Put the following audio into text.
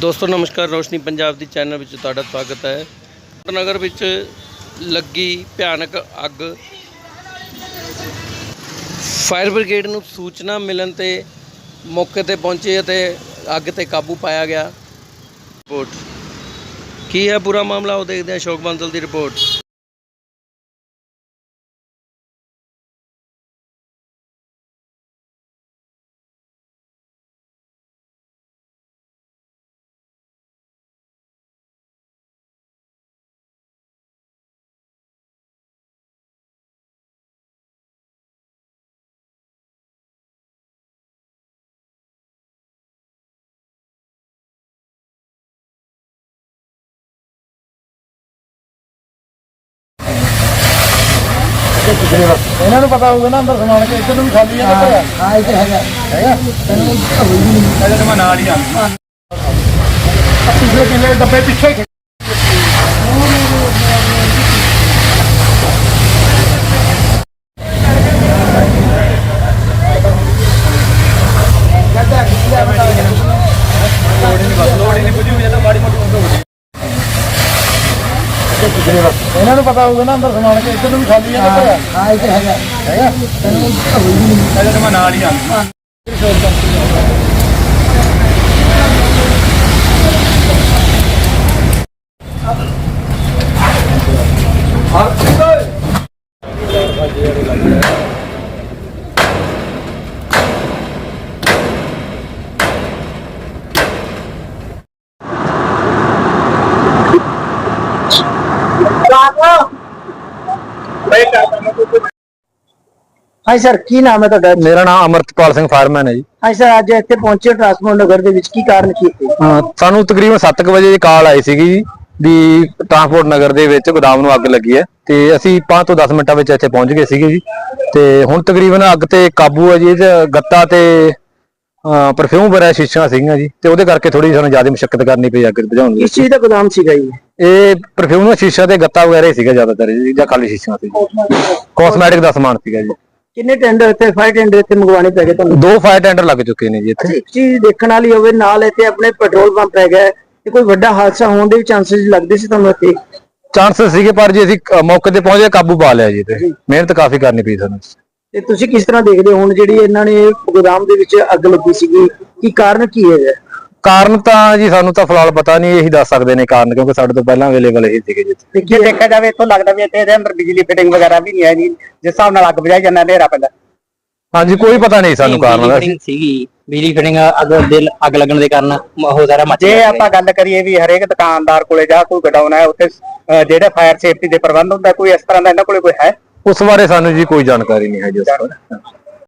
ਦੋਸਤੋ ਨਮਸਕਾਰ। ਰੋਸ਼ਨੀ ਪੰਜਾਬ ਦੀ ਚੈਨਲ ਵਿੱਚ ਤੁਹਾਡਾ ਸਵਾਗਤ ਹੈ। ਨਗਰ ਵਿੱਚ ਲੱਗੀ ਭਿਆਨਕ ਅੱਗ। ਫਾਇਰ ਬ੍ਰਿਗੇਡ ਨੂੰ ਸੂਚਨਾ ਮਿਲਣ ਤੇ ਮੌਕੇ ਤੇ ਪਹੁੰਚੇ ਅਤੇ ਅੱਗ ਤੇ ਕਾਬੂ ਪਾਇਆ ਗਿਆ। ਰਿਪੋਰਟ ਕੀ ਹੈ? ਪੂਰਾ ਮਾਮਲਾ? ਉਹ ਦੇਖਦੇ ਹਾਂ ਅਸ਼ੋਕ ਬੰਦਲ ਦੀ ਰਿਪੋਰਟ ਇਹਨਾਂ ਨੂੰ ਪਤਾ ਹੋਊਗਾ ਨਾ ਅੰਦਰ ਸਮਾਨ ਕੇ ਇੱਧਰ ਨੂੰ ਵੀ ਖਾਲੀ ਆ ਨਾ ਹਾਂ ਇੱਥੇ ਹੈਗਾ। ਹੈਗਾ? ਇਹਦੇ ਤੇ ਮੈਂ ਨਾਲ ਹੀ ਆ। ਪਿਛਲੇ ਕਿਲੇ ਡੱਬੇ ਪਿੱਛੇ ਇਹਨਾਂ ਨੂੰ ਪਤਾ ਹੋਊਗਾ ਨਾ ਅੰਦਰ ਸਮਾਨ ਕੇ ਇੱਧਰ ਨੂੰ ਵੀ ਖਾਲੀ ਆ ਨਾ ਹਾਂ ਇੱਥੇ ਹੈਗਾ। ਹੈਗਾ? ਤੇ ਮੈਂ ਨਾਲ ਹੀ ਆ। ਹਾਂ ਸਰ ਕੀ ਨਾਮ ਹੈ ਤੁਹਾਡਾ? ਮੇਰਾ ਨਾਮ ਅਮਰਤਪਾਲ ਸਿੰਘ ਫਾਰਮੈਨ ਹੈ ਜੀ। ਹਾਂ ਸਰ ਅੱਜ ਇੱਥੇ ਪਹੁੰਚੇ ਹੋ ਟਰਾਂਸਪੋਰਟ ਨਗਰ ਦੇ ਵਿੱਚ। ਕੀ ਕਾਰਨ ਕੀ ਅਹ ਸਾਨੂੰ ਤਕਰੀਬਨ 7:00 ਵਜੇ ਦੀ ਕਾਲ ਆਈ ਸੀਗੀ ਜੀ ਵੀ ਟਰਾਂਸਪੋਰਟ ਨਗਰ ਦੇ ਵਿੱਚ ਗੋਦਾਮ ਨੂੰ ਅੱਗ ਲੱਗੀ ਹੈ। ਤੇ ਅਸੀਂ 5 ਤੋਂ 10 ਮਿੰਟਾਂ ਵਿੱਚ ਇੱਥੇ ਪਹੁੰਚ ਗਏ ਸੀਗੇ ਜੀ। ਤੇ ਹੁਣ ਤਕਰੀਬਨ ਅੱਗ ਤੇ ਕਾਬੂ ਹੈ ਜੀ ਗੱਤਾ ਤੇ ਪਰਫਿਊਮ ਭਰਿਆ ਸ਼ੀਸ਼ੀਆਂ ਸੀਗੀਆਂ ਜੀ। ਤੇ ਉਹਦੇ ਕਰਕੇ ਥੋੜੀ ਸਾਨੂੰ ਜ਼ਿਆਦਾ ਮੁਸ਼ਕਲ ਕਰਨੀ ਪਈ ਅੱਗ ਬੁਝਾਉਣ ਕਿਸ ਵਿੱਚ ਚੀਜ਼ ਦਾ ਗੋਦਾਮ ਸੀਗਾ ਜੀ? ਇਹ ਪਰਫਿਊਮ ਦਾ ਸ਼ੀਸ਼ਾ ਤੇ ਗੱਤਾ ਵਗੈਰਾ ਹੀ ਸੀਗਾ ਜ਼ਿਆਦਾਤਰ ਜੀ ਜਾਂ ਖਾਲੀ ਸ਼ੀਸ਼ੀਆਂ ਸੀ ਕਾਸਮੈਟਿਕ ਦਾ ਸਮਾਨ ਸੀਗਾ ਜੀ। ਕਿੰਨੇ ਟੈਂਡਰ ਇੱਥੇ ਫਾਈਵ ਟੈਂਡਰ ਇੱਥੇ ਮੰਗਵਾਉਣੇ ਪੈ ਗਏ ਤੁਹਾਨੂੰ? ਦੋ ਫਾਇਰ ਟੈਂਡਰ ਲੱਗ ਚੁੱਕੇ ਨੇ ਜੀ ਇੱਥੇ। ਅੱਛਾ ਇੱਕ ਚੀਜ਼ ਦੇਖਣ ਵਾਲੀ ਹੋਵੇ ਨਾਲ ਇੱਥੇ ਆਪਣੇ ਪੈਟਰੋਲ ਪੰਪ ਹੈਗਾ ਹੈ, ਤੇ ਕੋਈ ਵੱਡਾ ਹਾਦਸਾ ਹੋਣ ਦੇ ਵੀ ਚਾਂਸਸ ਲੱਗਦੇ ਸੀ ਤੁਹਾਨੂੰ ਇੱਥੇ? ਚਾਂਸਸ ਸੀਗੇ ਪਰ ਜੀ ਅਸੀਂ ਅ, ਮੌਕੇ ਤੇ ਪਹੁੰਚੇ ਕਾਬੂ ਪਾ ਲਿਆ ਜੀ ਤੇ ਮਿਹਨਤ ਕਾਫੀ ਕਰਨੀ ਪਈ ਸਾਨੂੰ। ਤੇ ਤੁਸੀਂ ਕਿਸ ਤਰ੍ਹਾਂ ਦੇਖਦੇ ਹੋ ਹੁਣ ਜਿਹੜੀ ਇਹਨਾਂ ਨੇ ਗੋਦਾਮ ਦੇ ਵਿੱਚ ਅੱਗ ਲੱਗੀ ਸੀਗੀ? ਕੀ ਕਾਰਨ ਕੀ ਹੈਗਾ? ਕਾਰਨ ਤਾਂ ਜੀ ਸਾਨੂੰ ਤਾਂ ਫਿਲਹਾਲ ਪਤਾ ਨਹੀਂ ਇਹੀ ਦੱਸ ਸਕਦੇ ਨੇ ਕਾਰਨ ਕਿਉਂਕਿ ਸਾਡੇ ਤੋਂ ਪਹਿਲਾਂ ਅਵੇਲੇਬਲ ਇਹ ਸੀਗੇ ਜੀ। ਤੇ ਜੇ ਦੇਖਿਆ ਜਾਵੇ ਇੱਥੋਂ ਲੱਗਦਾ ਵੀ ਇੱਥੇ ਇਹਦੇ ਅੰਦਰ ਬਿਜਲੀ ਫਿਟਿੰਗ ਵਗੈਰਾ ਵੀ ਨਹੀਂ ਹੈ ਜੀ ਜਿਸ ਹਿਸਾਬ ਨਾਲ ਅੱਗ ਬੁਝਾਈ ਜਾਂਦਾ ਹਨੇਰਾ ਪੈਂਦਾ। ਹਾਂਜੀ ਕੋਈ ਪਤਾ ਨਹੀਂ ਸਾਨੂੰ ਕਾਰਨ ਦਾ। ਫਿਟਿੰਗ ਸੀਗੀ ਬਿਜਲੀ ਫਿਟਿੰਗ ਅੱਗ ਦੇ ਅੱਗ ਲੱਗਣ ਦੇ ਕਾਰਨ ਉਹ ਸਾਰਾ ਮੱਚ ਜੇ ਆਪਾਂ ਗੱਲ ਕਰੀਏ ਵੀ ਹਰੇਕ ਦੁਕਾਨਦਾਰ ਕੋਲੇ ਜਾਂ ਕੋਈ ਗਡਾਊਨ ਹੈ ਉੱਥੇ ਜਿਹੜੇ ਫਾਇਰ ਸੇਫਟੀ ਦੇ ਪ੍ਰਬੰਧ ਹੁੰਦਾ ਕੋਈ ਇਸ ਤਰ੍ਹਾਂ ਦਾ ਇਹਨਾਂ ਕੋਲੇ ਕੋਈ ਹੈ? ਉਸ ਬਾਰੇ ਸਾਨੂੰ ਜੀ ਕੋਈ ਜਾਣਕਾਰੀ ਨਹੀਂ ਹੈ ਜੀ ਉਸ ਬਾਰੇ।